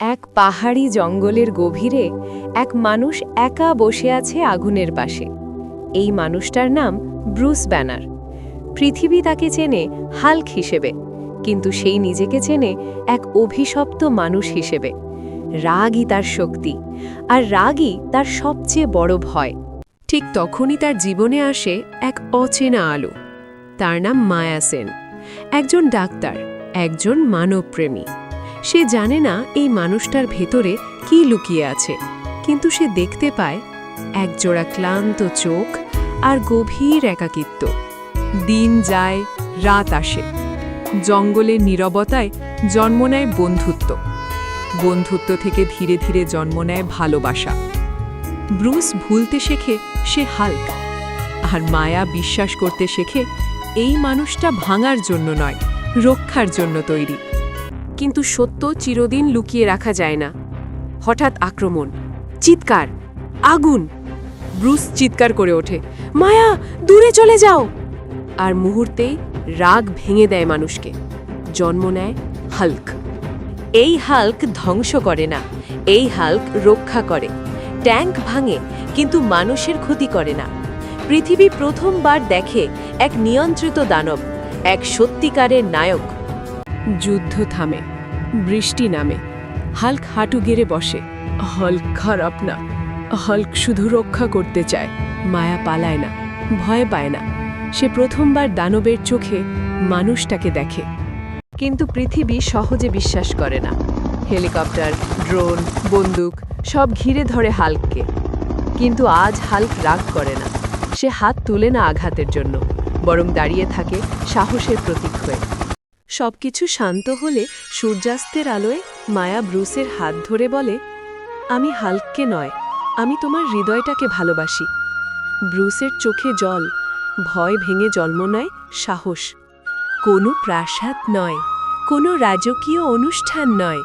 এক পাহাড়ি জঙ্গলের গভীরে এক মানুষ একা বসে আছে আগুনের পাশে। এই মানুষটার নাম ব্রুস ব্যানার। পৃথিবী তাকে চেনে হাল্ক হিসেবে, কিন্তু সেই নিজেকে চেনে এক অভিশপ্ত মানুষ হিসেবে। রাগই তার শক্তি, আর রাগই তার সবচেয়ে বড় ভয়। ঠিক তখনই তার জীবনে আসে এক অচেনা আলো। তার নাম মায়া সেন। একজন ডাক্তার, একজন মানবপ্রেমী। সে জানে না এই মানুষটার ভেতরে কি লুকিয়ে আছে, কিন্তু সে দেখতে পায় একজোড়া ক্লান্ত চোখ আর গভীর একাকিত্ব। দিন যায়, রাত আসে। জঙ্গলের নীরবতায় জন্ম নেয় বন্ধুত্ব। বন্ধুত্ব থেকে ধীরে ধীরে জন্ম নেয় ভালোবাসা। ব্রুস ভুলতে শেখে সে হাল্ক, আর মায়া বিশ্বাস করতে শেখে এই মানুষটা ভাঙার জন্য নয়, রক্ষার জন্য তৈরি। কিন্তু সত্য চিরদিন লুকিয়ে রাখা যায় না। হঠাৎ আক্রমণ। চিৎকার। আগুন। ব্রুস চিৎকার করে ওঠে। মায়া, দূরে চলে যাও। আর মুহূর্তেই রাগ ভেঙে দেয় মানুষকে। জন্ম নেয় হাল্ক। এই হাল্ক ধ্বংস করে না। এই হাল্ক রক্ষা করে। ট্যাঙ্ক ভাঙে, কিন্তু মানুষের ক্ষতি করে না। পৃথিবী প্রথমবার দেখে এক নিয়ন্ত্রিত দানব, এক সত্যিকারের নায়ক। যুদ্ধ থামে, বৃষ্টি নামে। হাল্ক হাঁটু গেড়ে বসে। হল্ক খারাপ না। হল্ক শুধু রক্ষা করতে চায়। মায়া পালায় না, ভয় পায় না। সে প্রথমবার দানবের চোখে মানুষটাকে দেখে। কিন্তু পৃথিবী সহজে বিশ্বাস করে না। হেলিকপ্টার, ড্রোন, বন্দুক সব ঘিরে ধরে হাল্ককে। কিন্তু আজ হাল্ক রাগ করে না। সে হাত তুলে না আঘাতের জন্য। বরং দাঁড়িয়ে থাকে সাহসের প্রতীক হয়ে। সবকিছু শান্ত হলে সূর্যাস্তের আলোয় মায়া ব্রুসের হাত ধরে বলে, আমি হাল্ককে নয়, আমি তোমার হৃদয়টাকে ভালোবাসি। ব্রুসের চোখে জল, ভয় ভেঙে জন্ম নেয় সাহস। কোনো প্রাসাদ নয়, কোনো রাজকীয় অনুষ্ঠান নয়,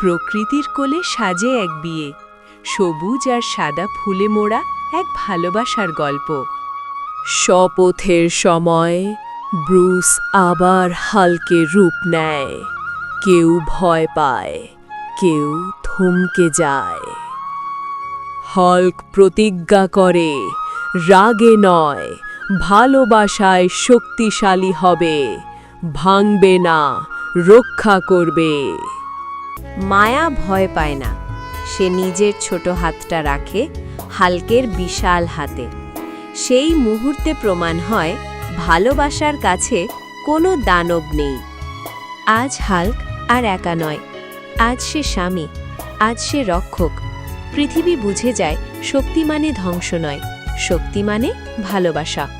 প্রকৃতির কোলে সাজে এক বিয়ে, সবুজ আর সাদা ফুলে মোড়া এক ভালোবাসার গল্প। শপথের সময় ব্রুস আবার হালকে রূপ নেয়। কেউ ভয় পায়, কেউ থমকে যায়। হল্ক প্রতিজ্ঞা করে, রাগে নয়, ভালোবাসায় শক্তিশালী হবে, ভাঙবে না, রক্ষা করবে। মায়া ভয় পায় না, সে নিজের ছোট হাতটা রাখে হালকের বিশাল হাতে। সেই মুহূর্তে প্রমাণ হয় ভালোবাসার কাছে কোনো দানব নেই। আজ হাল্ক আর একা নয়। আজ সে স্বামী, আজ সে রক্ষক। পৃথিবী বুঝে যায় শক্তি মানে ধ্বংস নয়, শক্তি মানে ভালোবাসা।